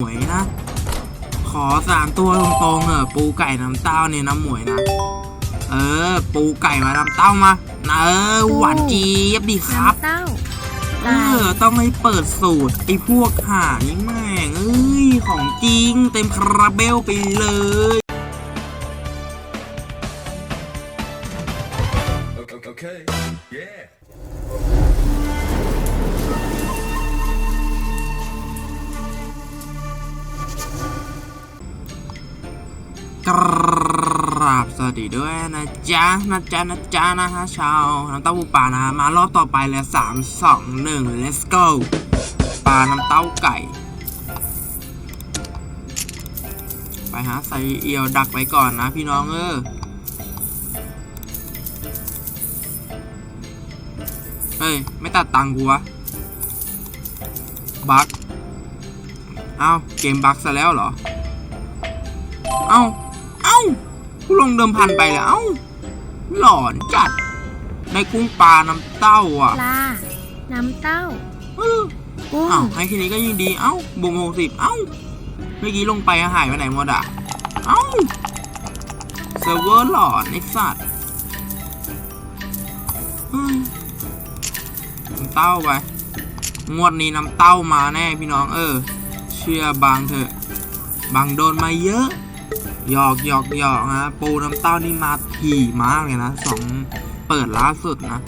หมวยนะ ขอสามตัวตรงๆเออปูไก่น้ำเต้าเนี่ยน้ำหมวยนะ เออ ปูไก่มาน้ำเต้ามาเออหวานเจี๊ยบดีครับน้ำเต้าเอไก่อต้องให้เปิดสูตรไอ้พวกห่านี่แม่งเอ้ยของจริงเต็มคาราเบลไปเลย Okay. Yeah. ราบสวัสดีด้วยนะจ๊ะนะจ๊ะนะจ๊ะนะฮะชาวน้ำเต้าหู้ปลานะฮะมารอบต่อไปเลยสามสองหนึ่ง let's go ปลาน้ำเต้าไก่ ไปหาใส่เอียวดักไว้ก่อนนะพี่น้องเออเฮ้ย ไม่ตัดตังกูวะบักเอ้าเกมบักซะแล้วเหรอ เอาเอ้า กูลงเดิมพันไปแล้วเอ้าหลอนจัดได้กุ้งปลาน้ำเต้าอะ ปลา น้ำเต้าเออกุ้งเอ้าให้แค่นี้ก็ยิ่งดี เอ้าบวกหกสิบเอ้า เมื่อกี้ลงไปหายไปไหนหมดอะ เอ้า เซิร์ฟเวอร์หลอนไอ้สัตว์เฮ้ยน้ำเต้าไป งวดนี้น้ำเต้ามาแน่พี่น้องเออ เชื่อบางเถอะ บางโดนมาเยอะ หยอกหยอกหยอกนะปูน้ำเต้านี่มาถี่มากเลยนะสองเปิดล่าสุดนะ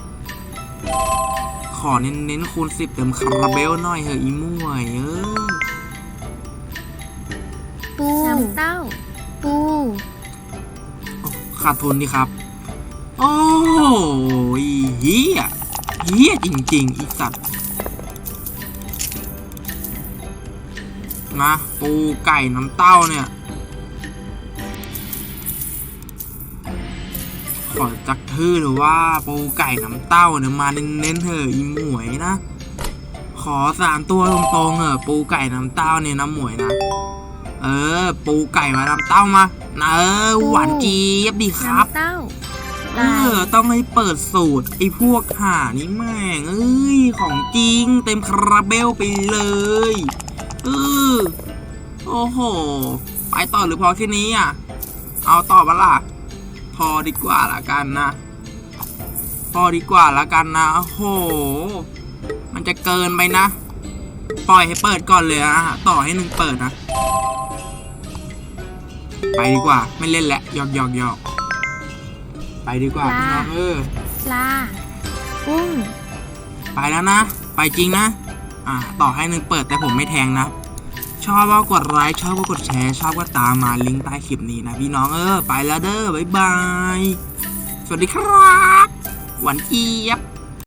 ขอเน้นเน้นๆคูณสิบเต็มคาราเบลหน่อยเถอะอีม่วยเออปูน้ำเต้า ปูขาดทุนดีครับ โอ้ยเฮียเฮียจริงๆอีสัตว์นะปูไก่น้ำเต้าเนี่ย ขอจักทื่อหรือว่าปูไก่น้ำเต้าเนี่ยมาเน้นๆเถอะอีหมวยนะ ขอสามตัวตรงๆเออปูไก่น้ำเต้าเนี่ยน้ำหมวยนะ เออ ปูไก่มาน้ำเต้ามาเออหวานเจี๊ยบดีครับ น้ำเต้าเอไก่อต้องให้เปิดสูตรไอ้พวกห่านี่แม่งเอ้ยของจริงเต็มคาราเบลไปเลยเออโอ้โห ไปต่อหรือพอแค่นี้อะ เอาต่อปะล่ะพ อดีกว่าละกันนะ พอดีกว่าละกันนะโอ้โห มันจะเกินไปนะ ปล่อยให้เปิดก่อนเลยนะต่อให้หนึ่งเปิดนะ ไปดีกว่า ไม่เล่นแล้วหยอกหยอกหยอกไปดีกว่าพี่น้องเออปลากุ้งไปแล้วนะ ไปจริงนะ อ่า ต่อให้หนึ่งเปิดแต่ผมไม่แทงนะช อบก็กดไลค์ชอบก็กดแชร์ชอบก็ตามมาลิงก์ใต้คลิปนี้นะพี่น้องเออไปแล้วเด้อบ๊ายบาย สวัสดีครับ หวานเจี๊ยบ